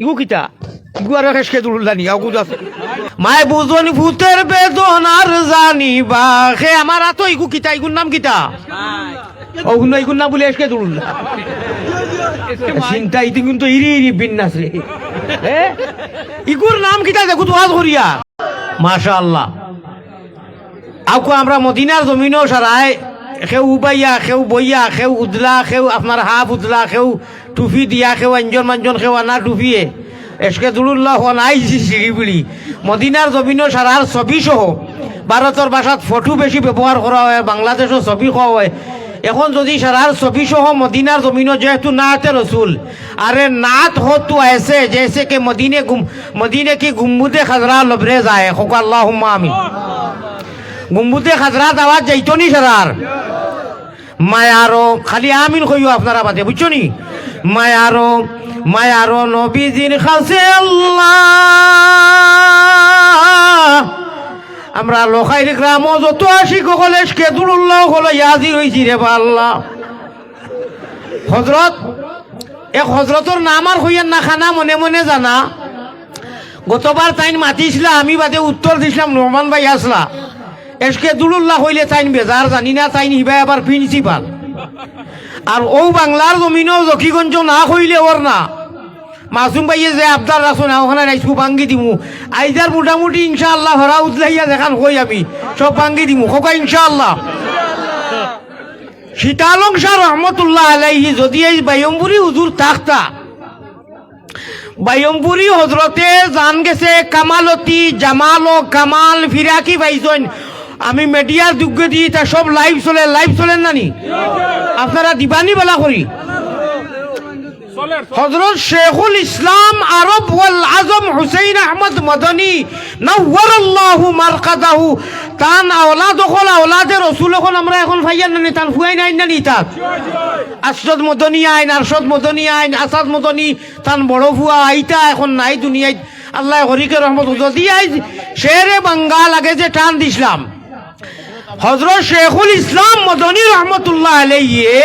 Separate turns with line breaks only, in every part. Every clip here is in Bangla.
ইগু কিতা? ইগু আর খেসকে মায় বুঝনি ভূতের জানি বা সে আমার আতো ইগু কিতা ইগুর নাম কিতা? গুণ ইগুর নাম বলে এসকে তুললা চিন্তা, ইতি কিন্তু ইরি ইরি বিন্যাস রে? ইগুর নাম কিতা দেখো তো আজ করিয়া মাশা আউকো আমরা মদিনার জমিনও সারায় সেউ উবাইয়া সেউ বইয়া খেউ উদলা খেউ আপনার হাফ উদলা খেউ টুফি দিয়া সেউ আঞ্জন মাঞ্জন সেউ আনা টুপিয়ে। এসকে দুরুল্লাহ হনাই শিলিগুড়ি মদিনার জমিন সারার ছবি সহ ভারতের ভাষাত ফটো বেশি ব্যবহার করা হয় বাংলাদেশও ছবি খাওয়া হয়। এখন যদি সারার ছবি সহ মদিনার জমিন যেহেতু নাতে রসুল আরে নাত হতো এসে জেসে কে মদিনে মদিনে কি গুম্বুদে খাজরা লবরে যায় হোক আল্লাহ আমি গুম্বুতে খাজরাত আওয়াজ যাইতো নি সারার? মায়ারো খালি আমিন কইও আপনারা বাদে বুঝছ নি? মায়ারো মায়ারো নবীজির আল্লাহ। আমরা লোকাইর গ্রাম যত আসি কলে কেদুল্লাহ হলো ইয়াজি হয়েছি রে বা হজরত এক হজরতর নাম আর হইয়ার না খানা মনে মনে জানা। গতবার তাইন মাতিছিলা, আমি বাদে উত্তর দিছিলাম রহমান ভাই আসলা। এসকে দুলুল্লাহ হইলে তাইন বেজার জানি না তাইন হিবাই আবার প্রিন্সিপাল আর ও বাংলার জমিনও জকিগঞ্জ না হইলে ওর না। মাসুম ভাইয়ে যে আবদার রাখো না, ওখানে রাইসু ভাঙ্গি দিমু। আইজার মোটামুটি ইনশাআল্লাহ হরা উতলাইয়া দেখান হই আমি, সব ভাঙ্গি দিমু। খোকা, ইনশাআল্লাহ। সীতালং শাহ রহমতুল্লাহ আলাইহি, যদি এই বাইম্বুরি হুজুর থাকতা। বাইম্বুরি হজরতে জান গেছে, কামালতি জামাল ও কামাল ফিরাকি পাইছেন আমি মিডিয়ার যোগ্য দিই তা সব লাইভ চলে লাইভ চলেন নানি আপনারা দিবানি বেলা করি। হজরত শেখুল ইসলাম আরব ওয়াল আজম হুসেইন আহমদ মদনী নওয়ারাল্লাহু মারকাদাহু। তান আওলাদ হল আওলাদের রসুল এখন আমরা এখন ফাইয়ান নানি, তান ফুয়াই নাই নানি তাত আশরদ মদনী আইন, আরশদ মদনী আইন, আসাদ মদনী, তান বড় ফুয়া আইতা এখন নাই দুনিয়ায়। আল্লাহ হরিকে রহমত যদি আই শেরে বাঙ্গাল আগে যে টান দিছিলাম হজরত শেখুল ইসলাম মদনী রহমতুল্লাহ আলাইয়ে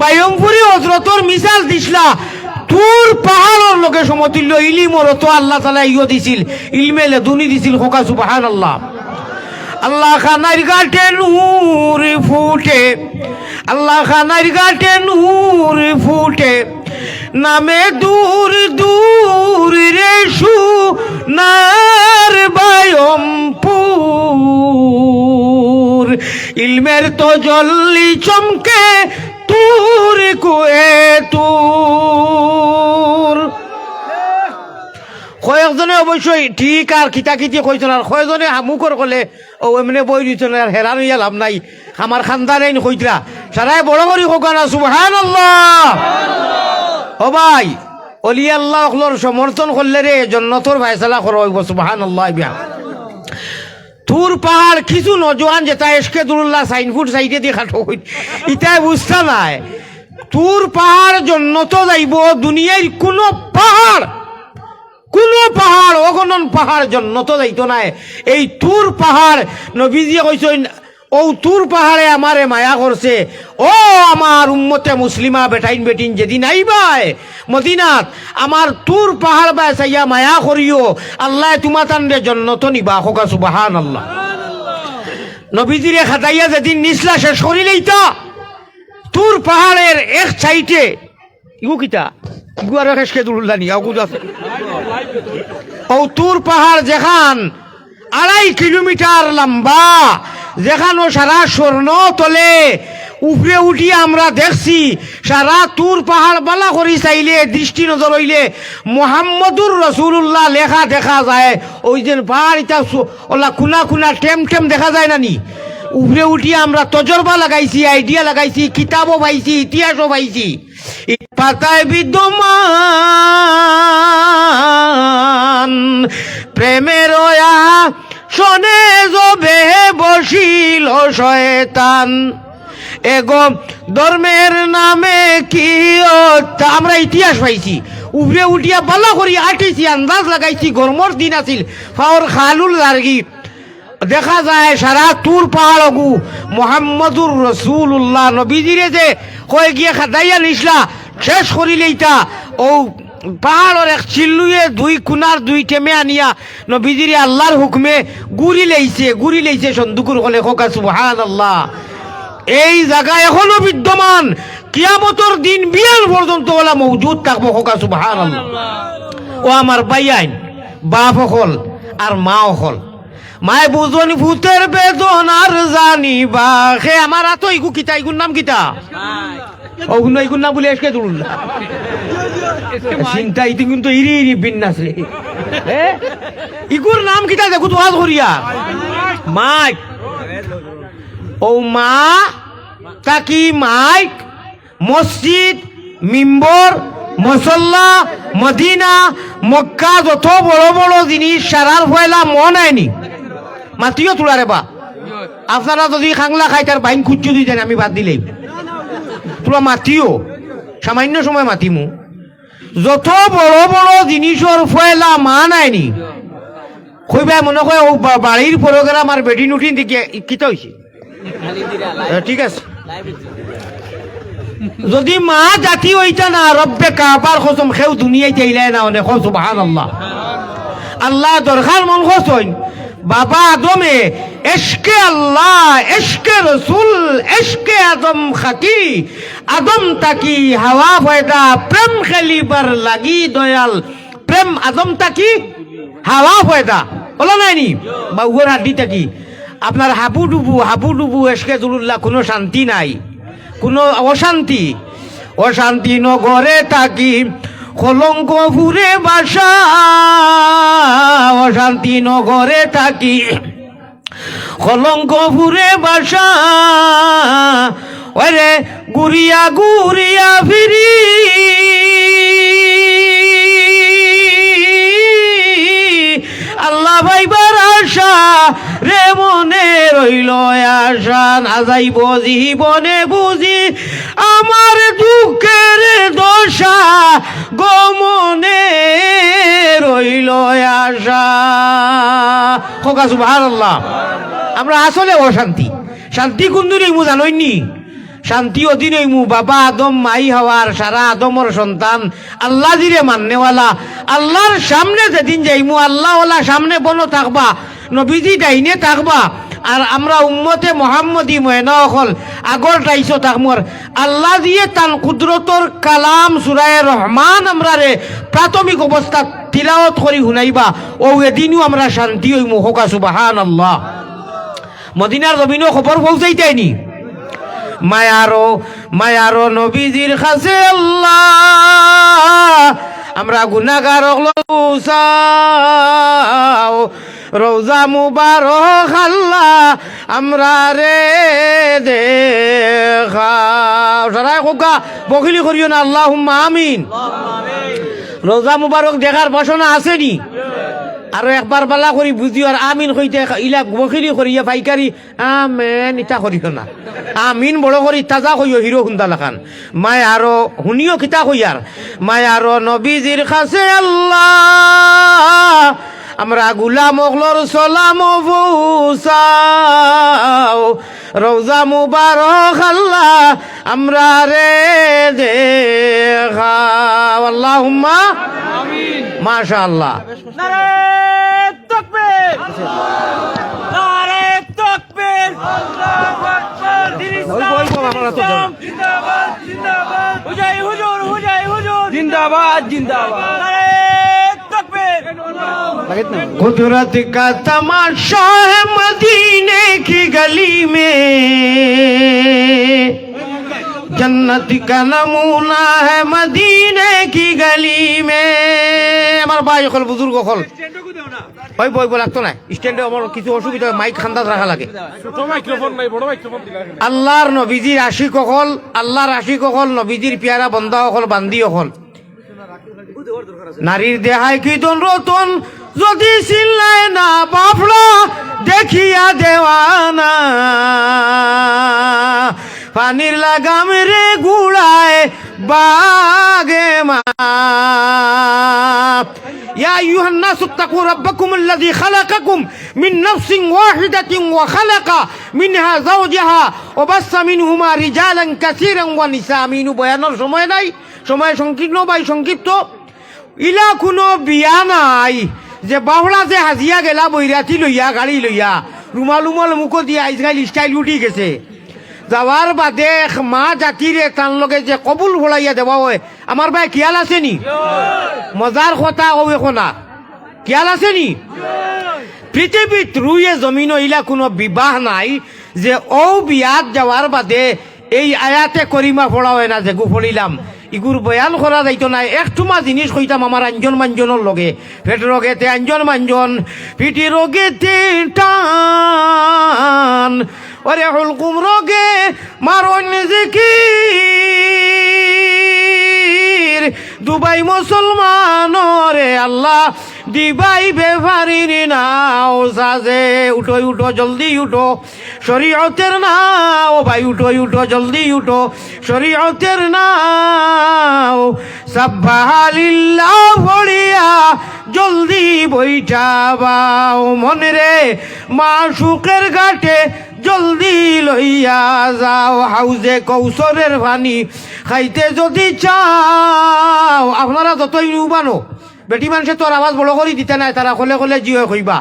বায়মপুরি হজরতর মিসাল দিছিলা। তুর পাহাড়ের লোকে সমতুল্য ইলিমর তো আল্লাহ তালা ইয় দিছিল। ইলমেলে দুনি দিছিল খোকা সুবাহান আল্লাহ আল্লাহ খানার গাটে নূর ফুটে। আল্লাহ খানার গাটে নূর ফুটে। নামে দূর দূর রে সু নার বায়মপুর। ইলমের তো জল্লি চমকে তুর কুয়ে তুর। কয়েকজনে অবশ্যই ঠিক আর কিতাকিতি কইছেন আর কয়েকজনে হামুকর কলে, ও, এমনি বই দিছেন আর হেরান ইয়া লাভ নাই। আমার খানদান কইতরা সারাই বড় করি কোকানা সুবহান ও ভাই, অলি আল্লাহ সমর্থন করলে রে জন্নতর ভাইসালা করা সুবহান আল্লাহ বিয়া। তুর পাহাড় কিছু নজওয়ান যেটা এসকে দুরুল্লাহ সাইনফুট সাইডে দিয়ে খাটো ইটাই বুঝতা নাই। তুর পাহাড় জন্নত যাইব দুনিয়ার কোনো পাহাড়। কোন পাহাড়, অগণন পাহাড় জন্নত যাইতো নাই। এই তুর পাহাড়, নবীজি ও তুর পাহাড়ে আমারে মায়া করছে ও আমার উম্মতে মুসলিমা বেটাইন বেটিন যেদিন আইবাই মদিনাত আমার তুর পাহাড় বাই চাইয়া মায়া করিও আল্লাহ তোমা তান্ডে জন্নত নিবা হোকা সুবাহান আল্লাহ নবীজিরে খাটাইয়া যেদিন নিসলা শেষ করিলেই তা তুর পাহাড়ের এক সাইটে ইগু কিতা? ইগু আর আছে? ও তুর পাহাড় যেখান আড়াই কিলোমিটার লম্বা যেখানো সারা স্বর্ণ তলে। উপরে উঠি আমরা দেখছি, সারা তুর পাহাড় বালা করি চাইলে, দৃষ্টি নজর হইলে মোহাম্মদুর রসুল্লাহ লেখা দেখা যায়। ওই যে পাহাড় ইটা ওলা খুনা খুনা টেম টেম দেখা যায় না নি? উপরে উঠি আমরা তজরবা লাগাইছি, আইডিয়া লাগাইছি, কিতাবও পাইছি, ইতিহাসও পাইছি। পাতায় বিদ্যমান বসিল শয়তান। এগো, ধর্মের নামে কি? আমরা ইতিহাস পাইছি। উপরে উঠিয়া বালা করি আটিছি, আন্দাজ লাগাইছি, গরমর দিন আছিল। ফাওর খালুল লার্গি। দেখা যায় সারা তুর পাহাড় অগু মোহাম্মদুর রসুল্লাহ নবীজিরে যে কয়ে গিয়ে খাদাইয়া নিসলা, শেষ করিলে ইটা ও পাহাড়ের এক চিল্লুয়ে দুই কুনার দুই টেমে আনিয়া নবীজিরে আল্লাহর হুকমে গুড়ি লেইছে গুড়ি লেইছে সন্দুকুর হলে হোকা সুবহান আল্লাহ এই জায়গা এখনও বিদ্যমান। কিয়ামতর দিন বিয়ার পর্যন্ত ওলা মৌজুদ থাকব হোকা সুবহান আল্লাহ ও আমার বাইয়াইন বাপ হল আর মা হল মায় বুঝনি ভূতের বেদনার জানি বা হে আমার আতো ইগু কিতা ইগুর নাম কিতা? অগুন ইগুর নাম বলে এসকে দূর চিন্তা ইতি কিন্তু ইরি ইরি বিন্যাস রে এ? ইগুর নাম কিতা দেখো তো আজ মাইক ও মা তাকি মাইক মসজিদ মিম্বর মসল্লা মদিনা মক্কা যত বড় বড় জিনিস সারার ফয়লা মন আয়নি মাতিও তোলারে বা। আপনারা যদি খাংলা খাই তার বাইন খুঁজছো দিতেন আমি বাদ দিলেই। তোরা মাতিও। সামান্য সময় মাতিমু। যত বড় বড় জিনিসের ফয়লা মান আয়নি কইবাই মনে কয় ও বাড়ির প্রোগ্রাম আর বেডি নুঠিন দিকে কিতা হয়েছে ঠিক আছে। যদি মা জাতি হইতা না রব্বে কাবার খসম খেউ দুনিয়ায় চাইলে না অনেক সুবহান আল্লাহ আল্লাহ দরকার মন খসইন বাবা আদমে, এশকে আল্লাহ, এশকে রসুল, এশকে আদম খাকি। আদম তাকি হাওয়া ফয়দা প্রেম খেলিবার লাগি দয়াল। প্রেম আদম তাকি হাওয়া ফয়দা বলো নাইনি বা উগর হাড্ডি তাকি। আপনার হাবু ডুবু হাবু ডুবু এসকে জুলুল্লাহ, কোনো শান্তি নাই। কোনো অশান্তি। অশান্তি নগরে থাকি কলঙ্ক ফুরে বাসা, অশান্তি নগরে থাকি। কলঙ্ক ফুরে বাসা, ওরে গুরিয়া গুরিয়া ফিরি। আল্লাহ ভাইবার আশা, রে মনে রইল আশা, না যাইব জীবনে বুঝি আমার দুঃখের খোকা সুবহান আল্লাহ আমরা আসলে অশান্তি। শান্তি কোনদিন মু জানইনি? শান্তি অধীন মু বাবা আদম, মাই হওয়ার সারা আদমর সন্তান। আল্লাহ জিরে মাননেওয়ালা আল্লাহর সামনে যেদিন যাইমু আল্লাহ সামনে বনো থাকবা। নবীজি ডাইনে থাকবা। আর আমরা উম্মতে মোহাম্মদী ময়না অকল আগর টাইছো থাকমর আল্লাহ দিয়ে তান কুদরতর কালাম সুরায় রহমান আমরা রে প্রাথমিক অবস্থা তিলাওত করি শুনাইবা। ও এদিনও আমরা শান্তি হইমু হোকা সুবাহান আল্লাহ মদিনার জমিনও খবর পৌঁছাইতাইনি মায়ারো মায়ারো নবীজির কাছে আল্লাহ। আমরা গুনাগার রোজা মুবারক আল্লাহ আমরা রে দেখা কোকা বকিলি করিও না আল্লাহ আমিন। রোজা মুবারক দেখার বাসনা আসেনি আৰু একবাৰ বালা কৰি বুজি আৰু আমিন সৈতে ইলা বখিলি কৰিয়া পাইকাৰী আমেন, ইটা করিও না। আমিন বড় কৰি তাজা হইও হিৰো সুন্দা খান। মায় আৰু শুনিও কিতা হইয়ার মায় আৰু নবীজির কাছে আল্লাহ। আমরা গুলাম সলাম পৌঁছাও রোজা মুবারক আল্লাহ আমরা রে দে আল্লাহ মাশা আল্লাহ
জিন্দাবাদ জিন্দাবাদ
कुदरत का तमाशा है मदीने की गली में जन्नत का नमूना है मदीने की गली में আমার ভাই অকল বুজুর্গ অকল ভাই বই বই লাগতো না স্ট্যান্ডে আমার কিছু অসুবিধা হয়, মাইক খান্দাত রাখা লাগে
ছোট মাইক্রোফোন নাই বড় মাইক্রোফোন দিলা
আল্লাহর নবীজির আশিক অকল আল্লাহর আশিক অকল নবীজির পিয়ারা বন্ধা অকল বান্দি অকল নারীর দেহায় কীর্তন রতন যদি চিল্লায় না বাফলা দেখিয়া দেওয়ানা পানির লাগাম রে গুড়ায় বাগে মা يا أيها الناس اتقوا ربكم الذي خلقكم من نفس واحدة وخلق منها زوجها وبث منهما رجالا كثيرا ونساء মিনু বয়ানোর সময় নাই সময় সংকীর্ণ বাই সংক্ষিপ্ত ইলা কোনো বিয়া নাই যে বাহড়া যে হাজিয়া গেলা বৈরাতি লইয়া, গাড়ি লইয়া রুমাল উমাল মুখ দিয়ে আইসগাইল স্টাইল উঠি গেছে। যাওয়ার বাদে মা জাতিরে তার লগে যে কবুল ভরাইয়া দেওয়া হয় আমার ভাই খেয়াল আছে নি? মজার কথা কবে কোনা খেয়াল আছে নি? পৃথিবীত রুইয়ে জমিন ইলা কোনো বিবাহ নাই, যে ও বিয়াত যাওয়ার বাদে এই আয়াতে করিমা পড়া হয় না, যে গু ইগুর বয়ান করা যাইতো না একটুমা জিনিস কইতাম আমার আঞ্জন মাঞ্জনের লগে। পেট রোগেতে আঞ্জন মাঞ্জন পিটি রোগেতে টান। ওরে হলকুম রোগে মারণ জিকির দুবাই মুসলমানরে আল্লাহ দিবাই বেভারির নাও সাজে উঠো উঠো, জলদি উঠো। শরীয়তের নাও ভাই, উঠো উঠো, জলদি উঠো। শরীয়তের নাও সাব্বাহালিল্লাহ ভরিয়া জলদি বইটা বাও। মনে রে মা সুখের ঘাটে জলদি লইয়া যাও। হাউজে কৌশলের পানি খাইতে যদি চাও। আপনারা যতই নুবানো বেটি মানুষে তোর আওয়াজ বড় করে দিতে নাই, তারা কলে কলে জিও কইবা।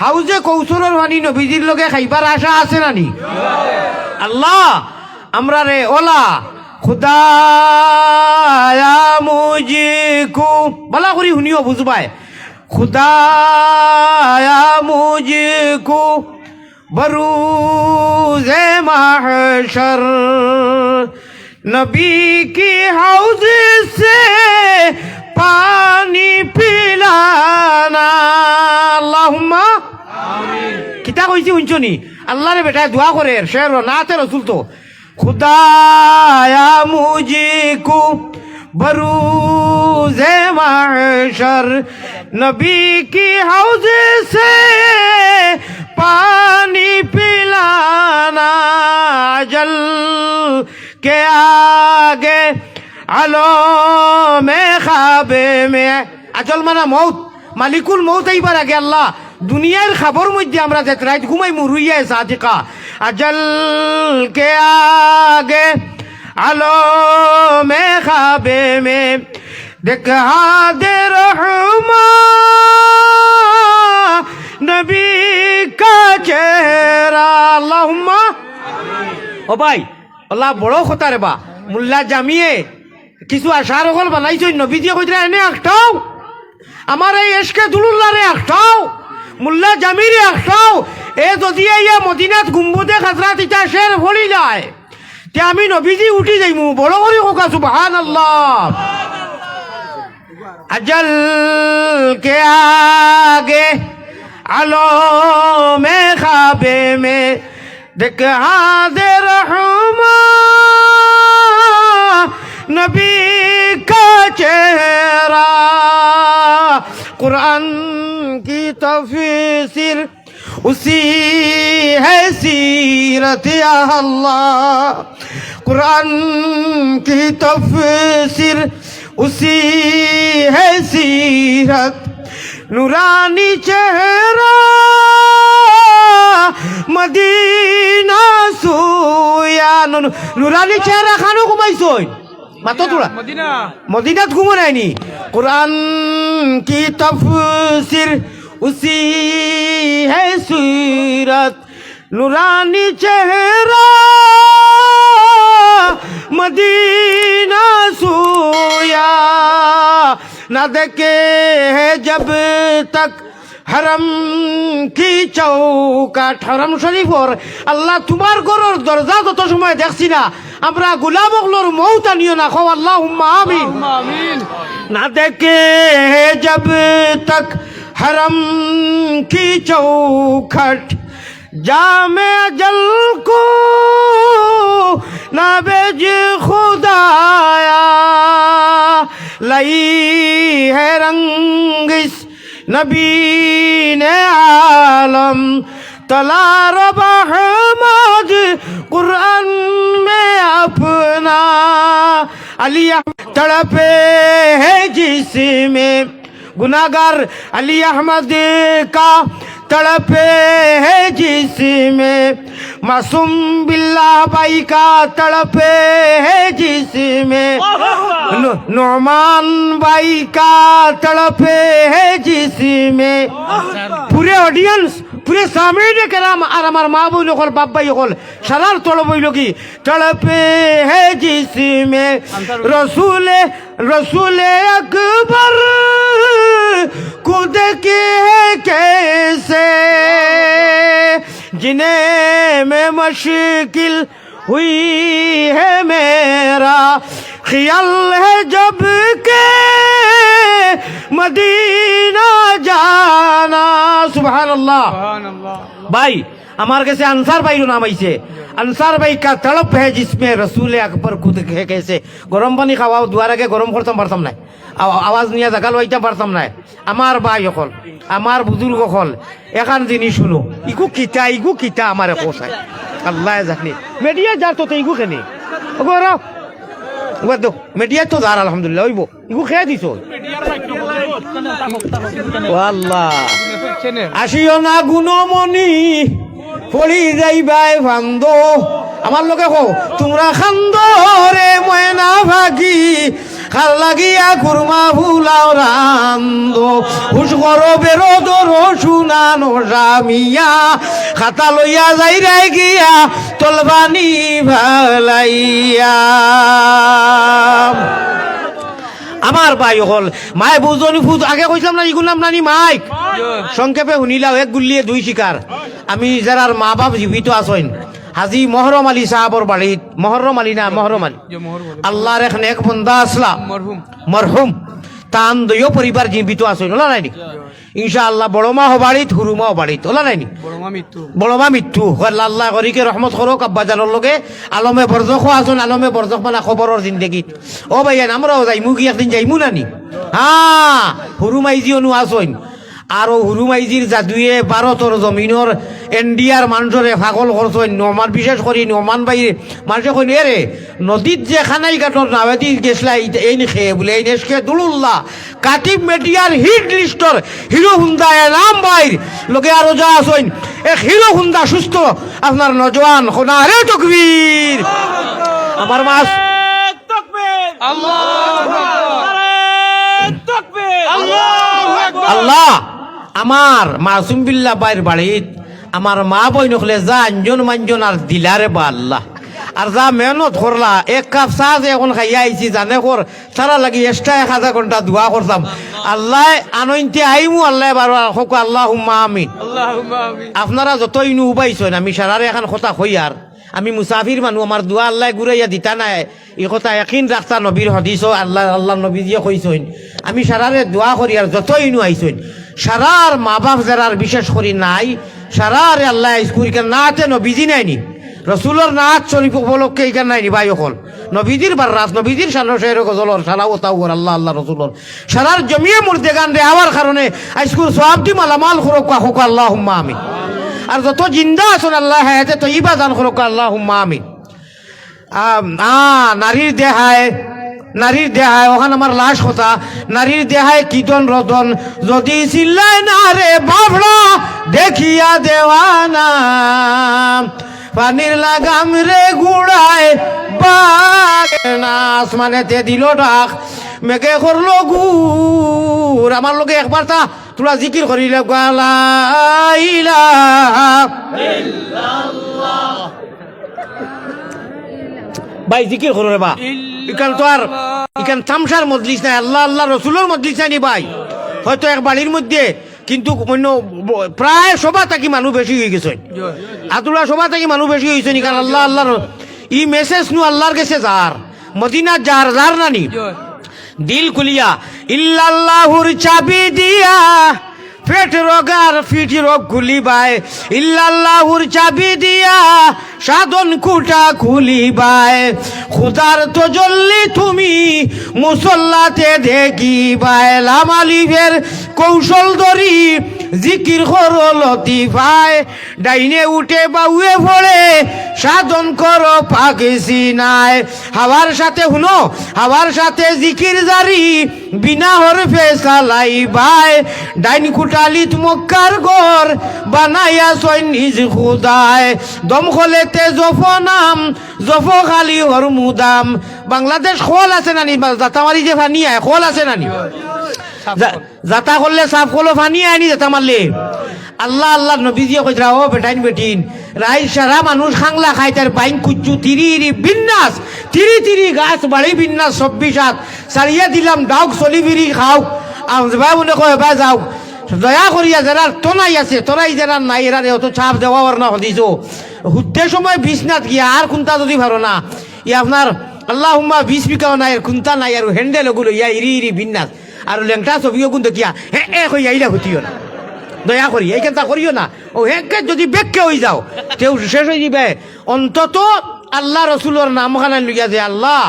হাউজে কৌশলের বাণী নবীজির লগে খাইবার আশা আছে নানি আল্লাহ, আমরা রে ওলা। মোজ কু বলা করি শুনিও বুঝবাই। কু বরু জে মাহ নবী কি হা কিতা কইছি শুনছনি আল্লাহ রে বেটায় দোয়া করে শের নাতে রসুল তো খুদায়া মুজিকু بروز معشر نبی کی حوض سے پانی پلانا جل کے آگے علو میں خواب میں اجل منا موت মালিকুল মৌত এইবার আগে আল্লাহ, দুনিয়ার খাবর মধ্যে আমরা যে রাত ঘুমাই মুরুইয়া সাদিকা। আজল কে আগে আলো মে খাবে মে, দেখা দে রহমা। নবী কা চেহারা, আল্লাহুম্মা। ও ভাই, আল্লাহ বড় কথা রে বা, মোল্লা জামিয়ে, কিছু আশার হল বানাইছ, নবী দিয়ে কইতে এনে একটাও আমার এই এসকে দুলুল্লারে একটাও মোল্লা জামিরে একটাও এ যদি ইয়া মদিনাত গুম্বুদে খাজরাত ইটা শের ভরি যায় তে আমি নবীজি উঠি যাইমু বড় করে কোকা সুবহান আল্লাহ अजल के आगे आलो में खाबे में देख दे रहमा नबी قرآن کی تفسیر اسی ہے سیرت اللہ قرآن کی تفسیر اسی ہے سیرت نورانی چہرہ مدینہ سویا نورانی چہرہ خانو کو میں মাতো তোরা
মদিনা
মদিনাত ঘুমো নাইনি कुरान की तफसीर उसी है सूरत नूरानी चेहरा मदीना सोया न देखे है जब तक হরম কি চৌকাঠ হরম শরীফর। আল্লাহ তোমার গরর দরজা যত সময় দেখছি না আমরা গুলাম অগলোর মৌত আনিও না খাও। আল্লাহ না দেখে জব তক হরম কি চৌখট? জামে জল কো না বেজ খুদায়া। লাই হে রঙ্গ নবীন আলম, তলার বাহমদ কুরআন মে আপনা। আলিয়া তড়পে হে জিসমে গুনাগার আলী আহমদ কা तड़पे है जिसमें मासूम बिल्ला भाई का तड़पे है जिसमें नु- नुमान भाई का तड़पे है जिसमें পুরে অডিয়েন্স পুরে সামনে কেরাম আর আমার মা বই নকল বাপ ভাই হল সারার তল বইল কি তড়পে হে জিসমে রসুলে রসুলে আকবর खुद के कैसे जिन्हें में मुश्किल हुई है मेरा ख्याल है जब के मदीना जाना सुबहान अल्लाह भाई আমার কাছে আনসার ভাইরও নাম আইছে। আনসার ভাই কা তড়প হে জিসমে রসুল আকবর খুদ কেসে কেছে। গরম পানি খাওয়াও দুয়ার আগে গরম করতাম পারতাম না আওয়াজ নিয়ে জাগাল হইতে পারতাম না আমার ভাই অকল আমার বুজুর্গ অকল। এখান জিনিস শুনো ইগু কিতা ইগু কিতা আমার কোসাই আল্লাহ জানি। মিডিয়া যার তো ইগু কেনে? গরম দো মিডিয়া তো যার আলহামদুলিল্লাহ হইব ইগু খেয়ে দিছ। আল্লাহ আসিও না গুণমণি। পড়ি যাইবাই ভান্দ। আমার লোকে কো তোমরা খান্দ রে ময়না ভাগি খাল লাগিয়া কুরমা ফুলাও রান্দ। হুস করো বেরো দরো শুনানো রামিয়া খাতা লইয়া যাই রাই গিয়া তলবানি ভালাইয়া। আমার ভাই হল মায় বুঝনি ফুজ আগে কইছিলাম না ইগুর নাম নানি মাইক? সংক্ষেপে শুনিলাও এক গুল্লিয়ে দুই শিকার। আমি যারার মা বাপ জীবিত আছেন হাজি মহরম আলী সাহাবর বাড়িত মহরম আলী না মহরম আলী। আল্লাহর এখন এক বন্দা আসলা মরহুম তান দইও পরিবার জীবিত আছেন ওলা নাইনি ইনশাআল্লাহ বড় মা হবাড়িত হুরু মা হবাড়িত ওলা নাইনি বড়মা মৃত্যু। আল্লাহ আল্লাহ করিকে রহমত করক আব্বাজানোর লগে। আলমে বরজখও আছোন আলমে বরজখ মানে খবরের জিন্দগিত। ও ভাইয়া আমরাও যাইমু কি একদিন যাইমু নানি হ্যাঁ হুরু মাইজি অনু আসইন হুরু মাইজির জাদুয়ে ভারতর জমিনের এন্ডিয়ার মানুষরে পাগল করছেন নমান বিশেষ করে নমান বাইরে মানুষে কইন এরে নদীত যে খানাই কাটর নাবেদি গেছলা এই- খেয়ে বলে এই নেশকে দুলুল্লাহ কাটিব মেটিয়ার হিট লিস্টর হিরো হুন্দা এ নাম বাইর লোকে আরও যা আসইন এক হিরো হুন্দা সুস্থ আপনার নজওয়ান খোনা রে তকবীর আমার মাস আল্লাহ। আমার মাসুম বিল্লা বাইর বাড়িত আমার মা বই নখলে যা আঞ্জন মাঞ্জন আর দিলারে বা আল্লাহ। আর যা মেহনত করলা এক কাপ চাহ যে এখন খাইয়া আইছি জানে কর সারা লাগি এক্সট্রা এক হাজার ঘণ্টা দোয়া করতাম। আল্লাহ আনন্তে আইমু আল্লাহ বারো সকু আল্লাহ হুম্মা আমিন। আপনারা যতই নু উবাইছেন আমি সারারে এখন কথা হই আর। আমি মুসাফির মানুষ আমার দোয়া আল্লাহ ঘুরাইয়া দিতা নাই। এই কথা একিন রাখতা নবীর হদিস আল্লাহ আল্লাহ নবী দিয়ে কইছেন আমি সারারে দোয়া করি আর যতই নু আইছেন। সারার মা বাপ যারার বিশেষ করি নাই সারারে আল্লাহ স্কুরিকে নাতে নবীজি নাইনি রসুলোর নাচ শরীফ উপলক্ষে এইখান নাইনি ভাই অকল। নবীজির বার রাত নবীজির সানো শের গজলর সারা ও আল্লাহ আল্লাহ রসুলর। সারার জমিয়ে মুর্দে গান রে হওয়ার কারণে আইসকুর সবটি মালামাল খরক হোক আল্লাহ হুম্মা আমি আর যত জিন্দা আছেন আল্লাহ হায়াতে তো ইবা দান করুক আল্লাহ হুম্মা আম, আ নারীর দেহায় নারীর দেহায় ওখানে আমার লাশ কথা নারীর দেহায় কীর্তন রতন? যদি চিল্লায় না রে বাবড়া দেখিয়া দেওয়ানা। পানির লাগাম রে গুড়ায় না আসমানে তে দিল ডাক মেঘে করল গুর আমার লোকে একবার তা তোরা জিকির করিলে গালাইলা ভাই জিকির করো রে বা। ইকান তো আর ইকান তামসার মজলিস নাই, আল্লাহ আল্লাহ রসুলের মজলিস নাই ভাই। হয়তো এক বাড়ির মধ্যে, কিন্তু অন্য প্রায় সভা থাকি মানুষ বেশি হয়ে গেছে। আতুরা সভা থাকি মানুষ বেশি হয়েছে কারণ আল্লাহ আল্লাহর ই মেসেজ নু আল্লাহর কাছে যার, মদিনা যার যার নানি দিল খুলিয়া, ইল্লাল্লাহুর চাবি দিয়া, পেট রোগার ফিট রোগ খুলিবাই ইল্লাল্লাহুর চাবি দিয়া সাধন কুটা খুলিবাই। খুদার তো জল্লি তুমি মুসল্লাতে দেখিবাই। লামালিভের কৌশল ধরি জিকির কর লতিফায় ডাইনে উঠে বাউয়ে পড়ে সাধন কর পাকিসি নাই হাওয়ার সাথে শুনো, হাওয়ার সাথে জিকির জারি, বিনা হরফে সালাই ভাই ডাইন কুটালিত মক্কার গর বানাইয়া সয় নিজ খুদায় দম খলেতে জফ নাম, জফ খালি হর মুদাম। বাংলাদেশ খোল আছে নানি জাতামারি যে ফানি আয় খোল আছে নানি যাতা করলে সাফ করল ফানি আনি যাতা মারলে আল্লাহ আল্লাহ, নবীজিয়ে কইরা ও বেটাইন বেটিন রাই সারা মানুষ খাংলা খাই তার বাইন কুচ্চু তিরি ইরি বিন্যাস তিরি তিরি গাছ বাড়ি বিন্যাস চব্বিশ হাত সারিয়া দিলাম ডাউক চলি বিরি খাও ভাই মনে কয় বা যাও দয়া করিয়া যারা তোনাই আছে তোরাই যারা নাই, এরা অত ছাপ দেওয়া না হদিস হুদ্দে সময় বিছনাথ গিয়া আর কোনটা যদি ভালো না, ই আপনার আল্লাহ হুম্মা বিষ বিকাও নাই কোনটা নাই, আর হ্যান্ডেল ওগুলো ইয়া ইরি ইরি বিন্যাস, আর লেংটা ছবিও কিন্তু কিয়া হে এ কই আইলা হতিও না। দয়া করি, এই কেনটা করিও না। ও হেকে যদি বেগকে হয়ে যাও, তেও শেষ হয়ে যাবে অন্তত আল্লাহ রসুলোর নাম খানা লইয়া যে আল্লাহ,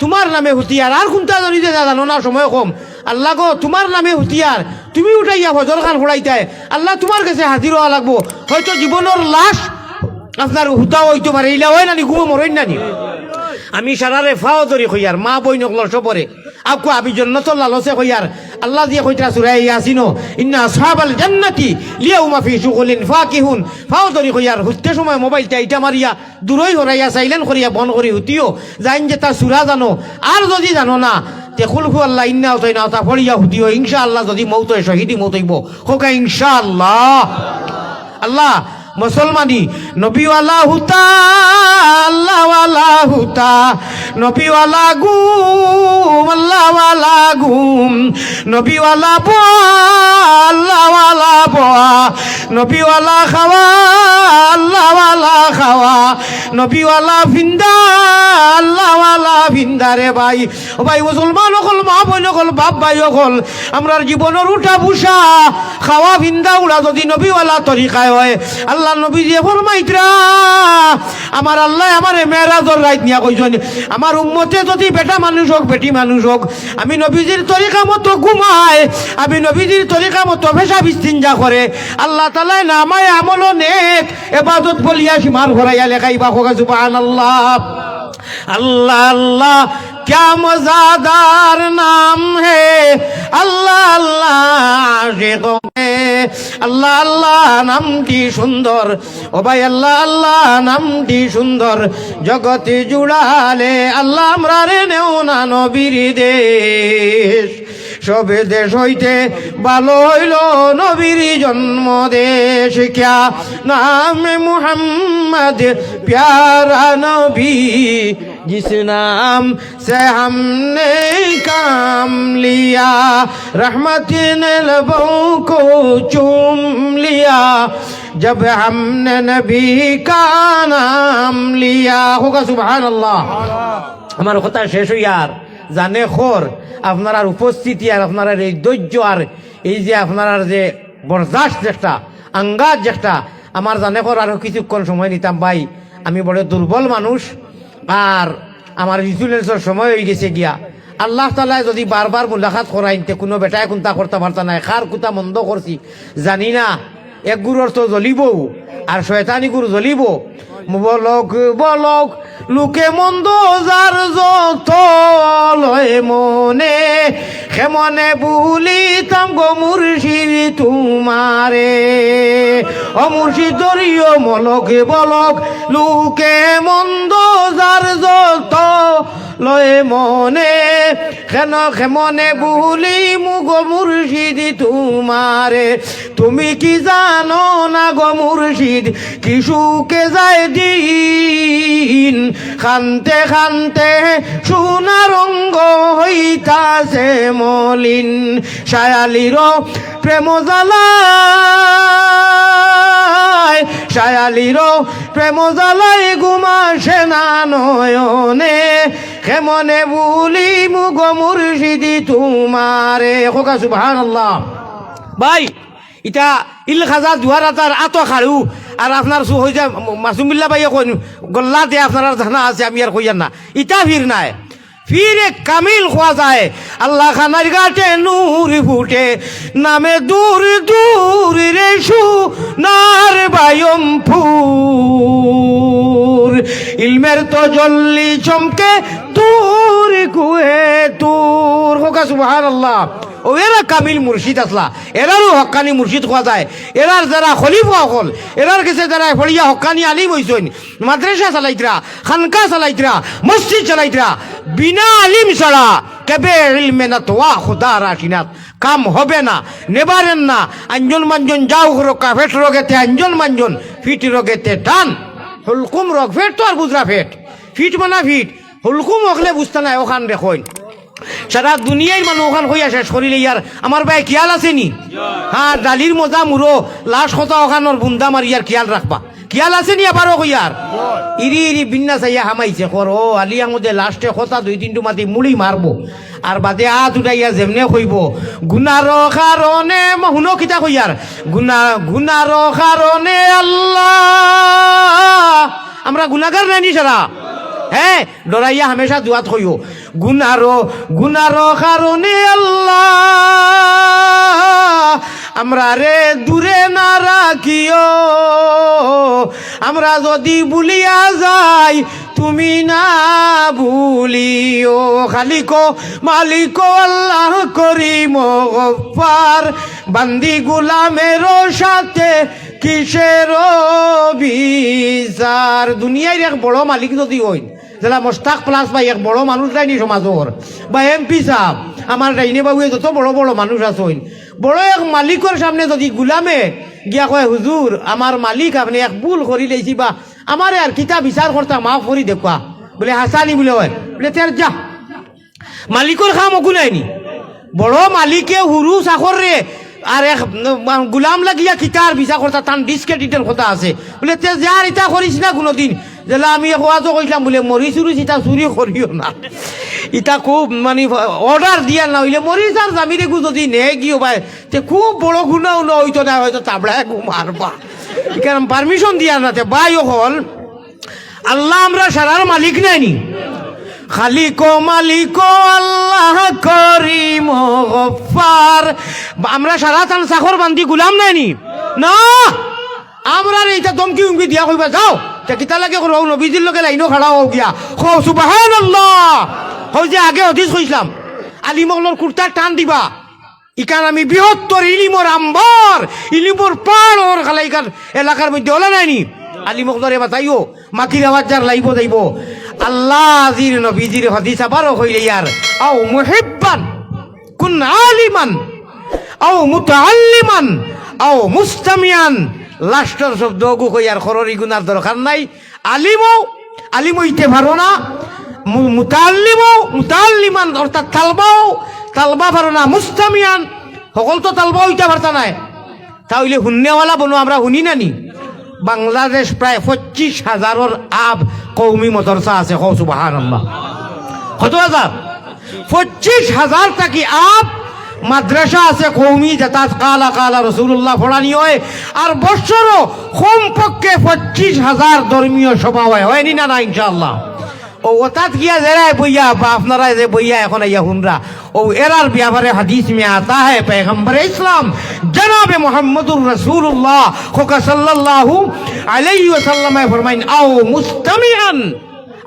তোমার নামে হুতিয়ার, আর কোনটা যদি জানো না সময় কম। আল্লাহ গো, তোমার নামে হুতিয়ার তুমি উঠাইয়া ভজর খান ফোড়াইতাই আল্লাহ তোমার কাছে হাজির হওয়া লাগবো। হয়তো জীবনের লাশ আপনার হুতাও হইতে পারে ইলা হয় নানি ঘুমো মরইন নানি আমি সারারে ফাও ধরি কইয়ার মা বই নকল সপরে আপকো আমি জন্নত লালসে কইয়ার আল্লাহ দিয়ে কইতা সুরাই আসিনো ইন্না আসহাবাল জান্নাতি লিয়াউমা ফি শুগুলিন ফাকিহুন। ফাও ধরি কইয়ার হুতে সময় মোবাইলটা ইটা মারিয়া দূরই হরাইয়া সাইলেন করিয়া বন করি হুতিও জাইন যে তা সুরা জানো আর যদি জানো না তে আল্লাহ, ইন্না হতই না তা ফড়িয়া হুতিও ইনশা আল্লাহ যদি মৌত শহীদি মৌত হইব। হোকা ইনশা আল্লাহ আল্লাহ মুসলমানি নবীওয়ালা হুতা আল্লাহওয়ালা হুতা নবীওয়ালা গুম, আল্লাহওয়ালা গুম, নবীওয়ালা বোয়া আল্লাহওয়ালা বোয়া নবীওয়ালা খাওয়া, আল্লাহওয়ালা খাওয়া, নবীওয়ালা ভিন্দা আল্লাহওয়ালা ভিন্দা রে ভাই। ও ভাই, মুসলমান অকল মা বোন অকল বাপ ভাই অকল আমরার জীবনের উঠা বুসা খাওয়া ভিন্দা উড়া যদি নবীওয়ালা তরিকায় হয়। আল্লাহ নবী যে ফরমাইতরা, আমার আল্লাহ আমার মেয়েরাজর রাইত নিয়া কইছেন, আমার উম্মতে যদি বেটা মানুষ হোক, বেটি মানুষ হোক, আমি নবীজির তরিকা মতো ঘুমায় আমি নবীজির তরিকা মতো ভেসা বিস্তিঞ্জা করে, আল্লাহ তালায় নামায় আমল নেক, এবাদত বলিয়া সীমার ঘরাইয়া লেখাইবা হোক, সুবহানাল্লাহ। अल्लाह अल्लाह क्या मजादार नाम है আল্লাহ আল্লাহ আশিকোं के আল্লাহ আল্লাহ নামটি সুন্দর ও ভাই আল্লাহ আল্লাহ নামটি সুন্দর জগতে জুড়ালে আল্লাহ আমরা রে নেও না নবীর দেশ সবে দেশ হইতে ভালো হইল নবীর জন্ম দেশ ক্যা নাম মুহাম্মদ प्यारा नबी जिस नाम से हमने काम लिया रहमत ने लबों को चूम लिया जब हमने नबी का नाम लिया होगा सुबहान अल्लाह আমার কথা শেষ হই আর জানে খোর, আপনার উপস্থিতি আর আপনার এই ধৈর্য আর এই যে আপনার যে বরদাস্ত একটা, আঙ্গাজ একটা, আমার জানে খোর আরও কিছুক্ষণ সময় নিতাম, ভাই, আমি বড় দুর্বল মানুষ আর আমার ইন্সুরেন্সের সময় হয়ে গেছে গিয়া। আল্লাহ তালায় যদি বারবার মুলাকাত করাইতে কোনো বেটায় কোনটা করতে পারতা নাই, খার কুতা মন্দ করছি, জানি না, এক গুরুর তো জ্বলিব আর শয়তানি গুরু জ্বলিব বলক বলক, লোকে মন্দ যার যত লয় মনে হেমনে বুলিতাম গো মুর্শির তোমারে। ও মুর্শিদ দরিও মলক, বলক, লোকে মন্দ যার যত লয় মনে, কেন খেমনে বুলি মুগ মুর্শিদ তোমারে? তুমি কি জানো না গো মুর্শিদ, কি সুখে যায় দিন? খানতে খানতে সোনা রঙ্গ হইতাছে মলিন শায়ালির প্রেম জ্বালায় শায়ালির প্রেম জ্বালাই ঘুমাসে না নয়নে। কেমনে বুলি মুগ মুর্শিদি তোমারে। হোকা আল্লাহ ভাই, ইটা ইল খাজা দুয়ার আতার আত খাড়ু আর আপনার সু হয়ে যায় মাসুমিল্লা ভাই কইন গল্লা দিয়ে আপনার জানা আছে, আমি আর কইয়ার না। ইটা ভিড় নাই। ফিরে কামিল হওয়া যায়। আল্লাহ খানার গাটে নূর ফুটে, নামে দূর দূর রে সু নার বায়ম ফুর ইলমের তো জল্লি চমকে দূর কুয়ে দূর। হোকা সুবহান আল্লাহ ও কামিল মুর্শিদ আসলা এরারও হক্কানি মুর্শিদ খোয়া যায়। এরার যারা খলিফা হল এরার কাছে যারা ফড়িয়া হক্কানি আলিম হইসইন মাদ্রাসা চালাইতরা খানকা চালাইতরা মসজিদ চালাইতরা বিনা আলিম ছাড়া কেবে ইলমে না তোয়া খুদা রাশিনাত কাম হবে না নেবারেন না, আঞ্জন মাঞ্জন যাও রোকা ফেট রোগেতে আঞ্জন মাঞ্জন, ফিট রোগেতে টান হুলকুম রোগ ফেট তো আর বুঝরা ফেট। ফিট মানা ফিট, হুলকুম হকলে বুঝতে নাই ওখান দেখুন সারা দুনিয়ার মানুষ ওখান হইয়া শেষ করিলে ইয়ার আমার ভাই খেয়াল আছে নি? হ্যাঁ ডালির মজা মুরো লাশ কথা ওখানোর বুন্দা মারি ইয়ার খেয়াল রাখবা খেয়াল আছে নি আবারও কইয়ার ইরি ইরি বিন্না চাইয়া হামাইছে। কর ও আলি আঙুদে লাস্টে কথা দুই তিনটু মাতি মুড়ি মারবো আর বাদে হাত উঠাইয়া যেমনে কইব গুনার কারণে শুনো কিতা কইয়ার গুনা গুনার কারণে আল্লাহ। আমরা গুনাগার নাইনি সারা? হ্যাঁ ডরাইয়া হামেশা দুয়াত কইও গুনারো গুনারো কারণে আল্লাহ। আমরা রে দূরে না রাখিও। আমরা যদি ভুলিয়া যাই, তুমি না ভুলিও। খালিকো, মালিক, আল্লাহ করি গফার বান্দি গুলামের সাথে কিসের বিচার দুনিয়ার এক বড় মালিক যদি হই যারা মোস্তাক প্লাস বা এক বড় মানুষ যায়নি সমাজর বা এমপি সাহ আমার ডাইনে বাবুয়ে যত বড় বড় মানুষ আছেন বড় এক মালিকের সামনে যদি গুলামে গিয়া কয় হুজুর আমার মালিক আপনি এক ভুল করি লেছি বা আমার আর কিতা বিচার করতা মাফ করি দেখুয়া বলে হাসানি বলে হয় বলে তের যা। মালিকর খাম অকু নাইনি বড় মালিকে হুরু চাকর রে আর এক গুলাম লাগিয়া কিতার বিচার তান ডিসক্রেডিটের কথা আছে। বলে, তে যার ইটা করিস না কোনোদিন? যেলা আমি খোয়াজো কইলাম বলে মরি চুরি ইটা চুরি করিও না। ইটা খুব মানে অর্ডার দিয়া না হইলে মরিস আর জামিরে গু যদি নে গিয়ে ভাই তে খুব বড় গুণাও না হইতো না, হয়তো তাবড়ায় মারবা কারণ পারমিশন দিয়া না তে, বাই হল আল্লাহ আমরা সারার মালিক নাইনি খালিকো মালিকো আল্লাহ করিম গফার আমরা সারা তান চাকর বান্ধি গুলাম নাইনি না। আমরা এইটা দমকি উমকি দিয়া কইবা যাও। কিতা লাগে করো নবীজির লগে লাইনো খাড়া হও গিয়া। খো সুবহানাল্লাহ। হই যে আগে হদিস কইছিলাম আলিমগলর কুর্তার টান দিবা। ইকান আমি বৃহত্তর ইলিমর আম্বর ইলিমর পাড়র খালাইকার এলাকার মধ্যে হলা নাইনি আলী মুখদরে বাতাইও মাকির আওয়াজ যার লাইব যাইব। আল্লাহ আজির নবীজির হদিস আবারও হইলে ইয়ার আও মুহিব্বান, কুন আলিমান, আও মুতাআল্লিমান, আও মুস্তামিয়ান। লাস্টর শব্দ গু কইয়ার খররি গুনার দরকার নাই। আলিমও আলিম হইতে পারো না। মু- মুতাআল্লিমও মুতাআল্লিমান অর্থাৎ তালবাও। তালবা পারো না, মুস্তামিয়ান। সকল তো তালবা হইতে পারতা নাই। তাহলে শুননেওয়ালা বনো, আমরা শুনি নানি বাংলাদেশ প্রায় পঁচিশ হাজারের আব কৌমি মদরসা আছে কৌ সুবাহান আল্লাহ কত হাজার পঁচিশ হাজার থাকি আব মাদ্রাসা আছে কৌমি যাতায়াত কালা কালা রসুল্লাহ ফোড়ানি হয় আর বৎসরও কমপক্ষে পঁচিশ হাজার ধর্মীয় সভা হয় হয়নি না না ইনশাল্লাহ ও ওতাত গিয়া জেরায় বইয়া বা আপনারা যে বইয়া এখন আইয়া হুনরা ও এরার ব্যাপারে হাদিস মে আতা है पैगंबर इस्लाम जनाब मोहम्मदुर रसूलुल्लाह खोका सल्लल्लाहु अलैहि वसल्लम फरमाइन आओ मुस्तमिआन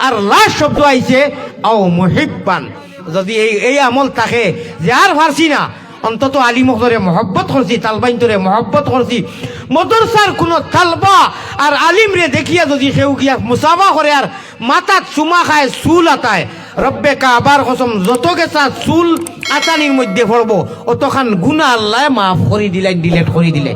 আর লাস্ট শব্দ আইছে আও মুহিব্বান যদি এই এই আমল থাকে যে আর পারছি না, অন্তত আলিমক ধরে মহব্বত করছি, তালবাইন মহব্বত করছি। মদরসার কোনো তালবা আর আলিম রে দেখিয়া যদি সেও গিয়া মুসাফা করে আর মাথাত চুমা খায়, চুল আতায়। রব্বে কাবার কসম, যত গেছা চুল আতানির মধ্যে পড়ব অতখান গুণা আল্লাহ মাফ করে দিলেন ডিলেট করে দিলে।